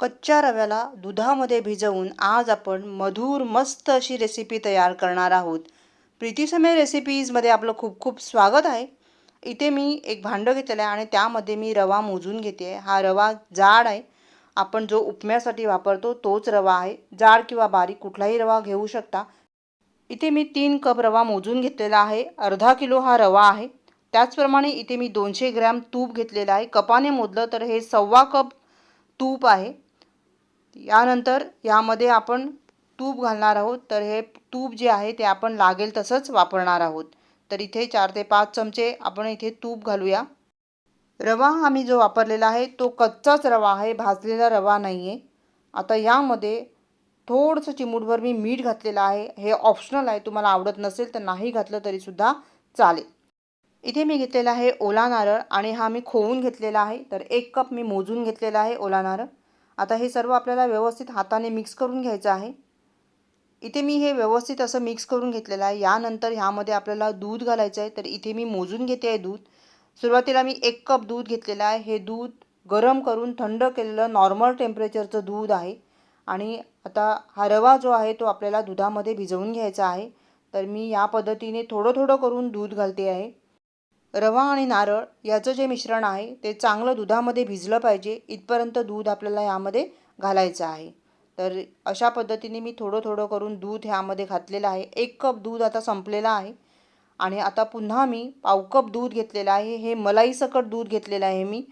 कच्च्या रव्याला दुधामध्ये भिजवून आज आपण मधुर मस्त अशी रेसिपी तयार करणार आहोत. प्रीतीसमय रेसिपीजमध्ये आपलं खूप खूप स्वागत आहे. इथे मी एक भांडं घेतलेलं आहे आणि त्यामध्ये मी रवा मोजून घेते. आहे हा रवा जाड आहे. आपण जो उपम्यासाठी वापरतो तोच रवा आहे. जाड किंवा बारीक कुठलाही रवा घेऊ शकता. इथे मी तीन कप रवा मोजून घेतलेला आहे. अर्धा किलो हा रवा आहे. त्याचप्रमाणे इथे मी दोनशे ग्रॅम तूप घेतलेलं आहे. कपाने मोजलं तर हे सव्वा कप तूप आहे. यानंतर यामध्ये आपण तूप घालणार आहोत. तर हे तूप जे आहे ते आपण लागेल तसंच वापरणार आहोत. तर इथे चार ते पाच चमचे आपण इथे तूप घालूया. रवा आम्ही जो वापरलेला आहे तो कच्चाच रवा आहे. भाजलेला रवा नाही आहे आता यामध्ये थोडंसं चिमूटभर मी मीठ घातलेलं आहे. हे ऑप्शनल आहे. तुम्हाला आवडत नसेल तर नाही घातलं तरीसुद्धा चालेल. इथे मी घेतलेला आहे ओला नारळ आणि हा मी खोवून घेतलेला आहे. तर एक कप मी मोजून घेतलेला आहे ओला नारळ. आता हे सर्व आपल्याला व्यवस्थित हाताने मिक्स करून घ्यायचं आहे. इथे मी हे व्यवस्थित असं मिक्स करून घेतलेलं आहे. यानंतर ह्यामध्ये आपल्याला दूध घालायचं आहे. तर इथे मी मोजून घेते आहे दूध. सुरुवातीला मी एक कप दूध घेतलेलं आहे. हे दूध गरम करून थंड केलेलं नॉर्मल टेम्परेचरचं दूध आहे. आणि आता हा रवा जो आहे तो आपल्याला दुधामध्ये भिजवून घ्यायचा आहे. तर मी या पद्धतीने थोडं थोडं करून दूध घालते आहे. रवा आणि नारळ याचं जे मिश्रण आहे ते चांगलं दुधामध्ये भिजलं पाहिजे इथपर्यंत दूध आपल्याला यामध्ये घालायचं आहे. तर अशा पद्धतीने मी थोडं थोडं करून दूध ह्यामध्ये घातलेलं आहे. एक कप दूध आता संपलेलं आहे. आणि आता पुन्हा मी पाव कप दूध घेतलेलं आहे. हे मलाईसकट दूध घेतलेलं आहे मी.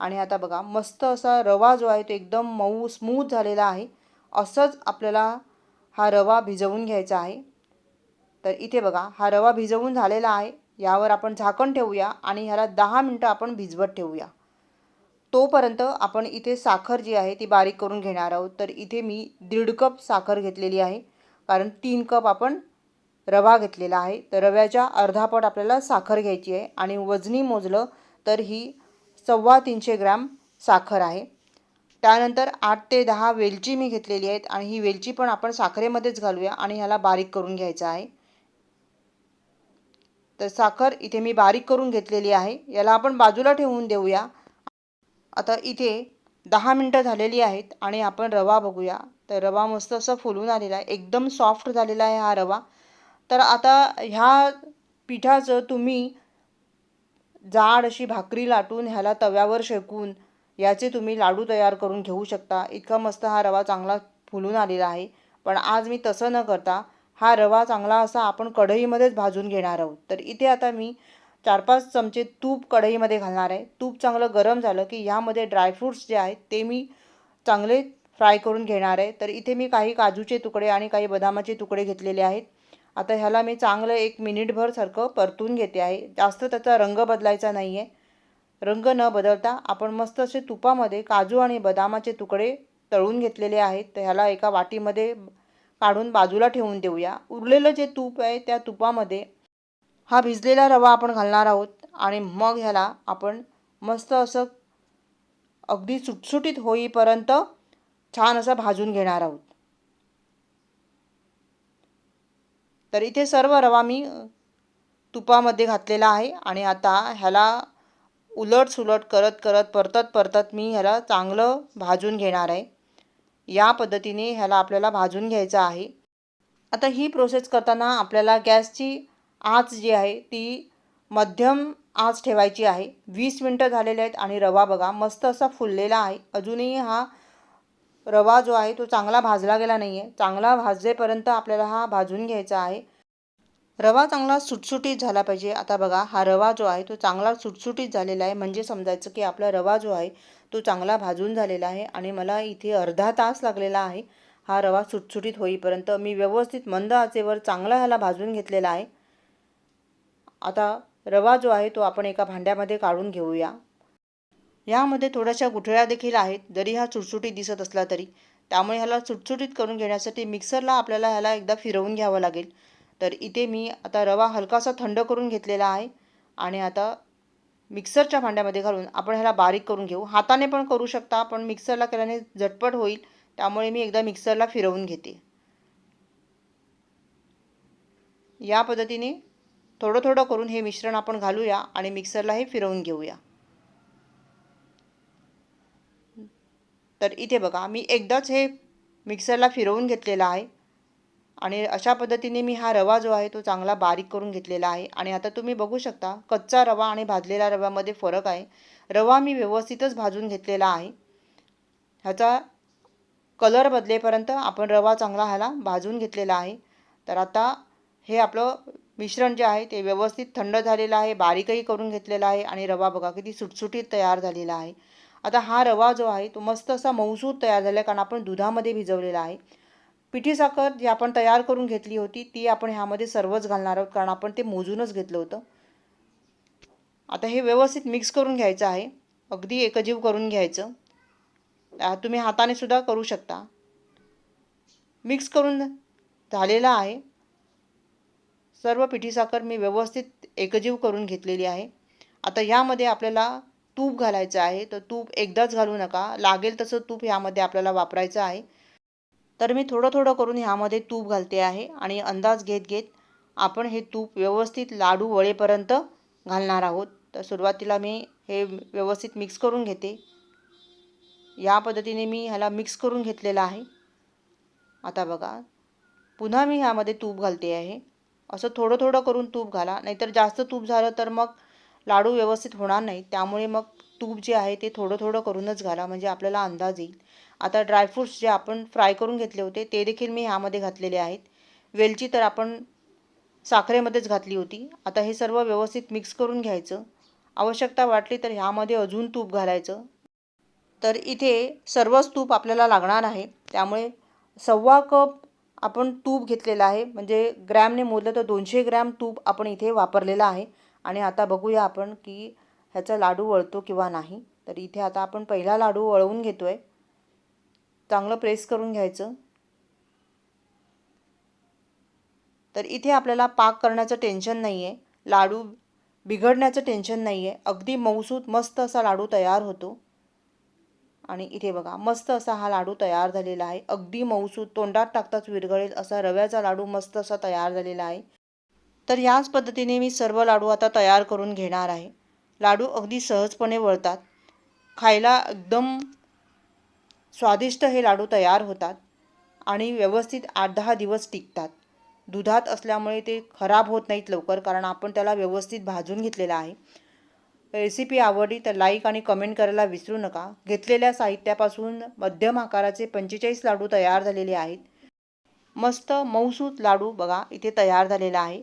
आणि आता बघा मस्त असा रवा जो आहे तो एकदम मऊ स्मूथ झालेला आहे. असंच आपल्याला हा रवा भिजवून घ्यायचा आहे. तर इथे बघा हा रवा भिजवून झालेला आहे. यावर आपण झाकण ठेवूया आणि ह्याला दहा मिनटं आपण भिजवत ठेवूया. तोपर्यंत आपण इथे साखर जी आहे ती बारीक करून घेणार आहोत. तर इथे मी दीड कप साखर घेतलेली आहे. कारण तीन कप आपण रवा घेतलेला आहे. तर रव्याच्या अर्धापट आपल्याला साखर घ्यायची आहे आणि वजनी मोजलं तर ही सव्वा तीनशे ग्रॅम साखर आहे. त्यानंतर आठ ते दहा वेलची मी घेतलेली आहेत आणि ही वेलची पण आपण साखरेमध्येच घालूया आणि ह्याला बारीक करून घ्यायचं आहे. तर साखर इथे मी बारीक करून घेतलेली आहे. याला आपण बाजूला ठेवून देऊया. आता इथे दहा मिनटं झालेली आहेत आणि आपण रवा बघूया. तर रवा मस्त असं फुलून आलेला आहे. एकदम सॉफ्ट झालेला आहे हा रवा. तर आता ह्या पिठाचं तुम्ही जाड अशी भाकरी लाटून ह्याला तव्यावर शेकून याचे तुम्ही लाडू तयार करून घेऊ शकता. इतका मस्त हा रवा चांगला फुलून आलेला आहे. पण आज मी तसं न करता हा रवा चांगला असा आपण कढईमध्येच भाजून घेणार आहोत. तर इथे आता मी चार पाच चमचे तूप कढईमध्ये घालणार आहे. तूप चांगलं गरम झालं की ह्यामध्ये ड्रायफ्रूट्स जे आहेत ते मी चांगले फ्राय करून घेणार आहे. तर इथे मी काही काजूचे तुकडे आणि काही बदामाचे तुकडे घेतलेले आहेत. आता ह्याला मी चांगलं एक मिनिटभर सारखं परतून घेते आहे. जास्त त्याचा रंग बदलायचा नाही आहे रंग न बदलता आपण मस्त असे तुपामध्ये काजू आणि बदामाचे तुकडे तळून घेतलेले आहेत. तर ह्याला एका वाटीमध्ये काढून बाजूला ठेवून देऊया. उरलेलं जे तूप आहे त्या तुपामध्ये हा भिजलेला रवा आपण घालणार आहोत आणि मग ह्याला आपण मस्त असं अगदी सुटसुटीत होईपर्यंत छान असं भाजून घेणार आहोत. तर इथे सर्व रवा मी तुपामध्ये घातलेला आहे आणि आता ह्याला उलट सुलट करत करत परतत परतत मी ह्याला चांगलं भाजून घेणार आहे. या पद्धतीने ह्याला आपल्याला भाजून घ्यायचं आहे. आता ही प्रोसेस करताना आपल्याला गॅसची आच जी आहे ती मध्यम आच ठेवायची आहे. वीस मिनटं झालेले आहेत आणि रवा बघा मस्त असा फुललेला आहे. अजूनही हा रवा जो आहे तो चांगला भाजला गेला नाही आहे चांगला भाजेपर्यंत आपल्याला हा भाजून घ्यायचा आहे. रवा चांगला सुटसुटीत झाला पाहिजे. आता बघा हा रवा जो आहे तो चांगला सुटसुटीत झालेला आहे. म्हणजे समजायचं की आपला रवा जो आहे तो चांगला भाजून झालेला आहे आणि मला इथे अर्धा तास लागलेला आहे. हा रवा सुटसुटीत होईपर्यंत मी व्यवस्थित मंद आचेवर चांगला ह्याला भाजून घेतलेला आहे. आता रवा जो आहे तो आपण एका भांड्यामध्ये काढून घेऊया. यामध्ये थोड्याशा गुठळ्या देखील आहेत. जरी हा सुटसुटीत दिसत असला तरी. त्यामुळे ह्याला सुटसुटीत करून घेण्यासाठी मिक्सरला आपल्याला ह्याला एकदा फिरवून घ्यावं लागेल. तर इथे मी आता रवा हलकासा थंड करून घेतलेला आहे. आणि आता मिक्सरच्या भांड्यामध्ये घालून आपण ह्याला बारीक करून घेऊ. हाताने पण करू शकता पण मिक्सरला केल्याने झटपट होईल. त्यामुळे मी एकदा मिक्सरला फिरवून घेते. या पद्धतीने थोडं थोडं करून हे मिश्रण आपण घालूया आणि मिक्सरला हे फिरवून घेऊया. तर इथे बघा मी एकदाच हे मिक्सरला फिरवून घेतलेलं आहे. आणि अशा पद्धतीने मी हा रवा जो आहे तो चांगला बारीक करून घेतलेला आहे. आणि आता तुम्ही बघू शकता कच्चा रवा आणि भाजलेल्या रव्यामध्ये फरक आहे. रवा मी व्यवस्थितच भाजून घेतलेला आहे. ह्याचा कलर बदलेपर्यंत आपण रवा चांगला ह्याला भाजून घेतलेला आहे. तर आता हे आपलं मिश्रण जे आहे ते व्यवस्थित थंड झालेलं आहे बारीकही करून घेतलेला आहे आणि रवा बघा किती सुटसुटीत तयार झालेला आहे. आता हा रवा जो आहे तो मस्त असा मऊसूत तयार झाला आहे कारण आपण दुधामध्ये भिजवलेला आहे. पिठी साखर जी आपण तयार करून घेतली होती ती आपण ह्यामध्ये सर्वच घालणार आहोत कारण आपण ते मोजूनच घेतलं होतं. आता हे व्यवस्थित मिक्स करून घ्यायचं आहे. अगदी एकजीव करून घ्यायचं. तुम्ही हाताने सुद्धा करू शकता. मिक्स करून झालेला आहे. सर्व पिठी साखर मी व्यवस्थित एकजीव करून घेतलेली आहे. आता यामध्ये आपल्याला तूप घालायचं आहे. तर तूप एकदाच घालू नका. लागेल तसं तूप ह्यामध्ये आपल्याला वापरायचं आहे. तर मी थोडं थोडं करून ह्यामध्ये तूप घालते आहे आणि अंदाज घेत घेत आपण हे तूप व्यवस्थित लाडू वळेपर्यंत घालणार आहोत. तर सुरुवातीला मी हे व्यवस्थित मिक्स करून घेते. या पद्धतीने मी ह्याला मिक्स करून घेतलेलं आहे. आता बघा पुन्हा मी ह्यामध्ये तूप घालते आहे. असं थोडं थोडं करून तूप घाला नाहीतर जास्त तूप झालं तर मग लाडू व्यवस्थित होणार नाही. त्यामुळे मग तूप जे आहे ते थोडं थोडं करूनच घाला म्हणजे आपल्याला अंदाज येईल. आता ड्रायफ्रूट्स जे आपण फ्राय करून घेतले होते ते देखील मी ह्यामध्ये घातलेले आहेत. वेलची तर आपण साखरेमध्येच घातली होती. आता हे सर्व व्यवस्थित मिक्स करून घ्यायचं. आवश्यकता वाटली तर ह्यामध्ये अजून तूप घालायचं. तर इथे सर्वच तूप आपल्याला लागणार आहे. त्यामुळे सव्वा कप आपण तूप घेतलेलं आहे. म्हणजे ग्रॅमने मोजलं तर दोनशे ग्रॅम तूप आपण इथे वापरलेलं आहे. आणि आता बघूया आपण की ह्याचा लाडू वळतो किंवा नाही. तर इथे आता आपण पहिला लाडू वळवून घेतो आहे चांगलं प्रेस करून घ्यायचं. तर इथे आपल्याला पाक करण्याचं टेन्शन नाही आहे लाडू बिघडण्याचं टेन्शन नाही आहे अगदी मऊसूत मस्त असा लाडू तयार होतो. आणि इथे बघा मस्त असा हा लाडू तयार झालेला आहे. अगदी मऊसूत तोंडात टाकताच विरघळेल असा रव्याचा लाडू मस्त असा तयार झालेला आहे. तर याच पद्धतीने मी सर्व लाडू आता तयार करून घेणार आहे. लाडू अगदी सहजपणे वळतात. खायला एकदम स्वादिष्ट हे लाडू तयार होतात आणि व्यवस्थित आठ दहा दिवस टिकतात. दुधात असल्यामुळे ते खराब होत नाहीत लवकर कारण आपण त्याला व्यवस्थित भाजून घेतलेलं आहे. रेसिपी आवडली तर लाईक आणि कमेंट करायला विसरू नका. घेतलेल्या साहित्यापासून मध्यम आकाराचे पंचेचाळीस लाडू तयार झालेले आहेत. मस्त मऊसूत लाडू बघा इथे तयार झालेला आहे.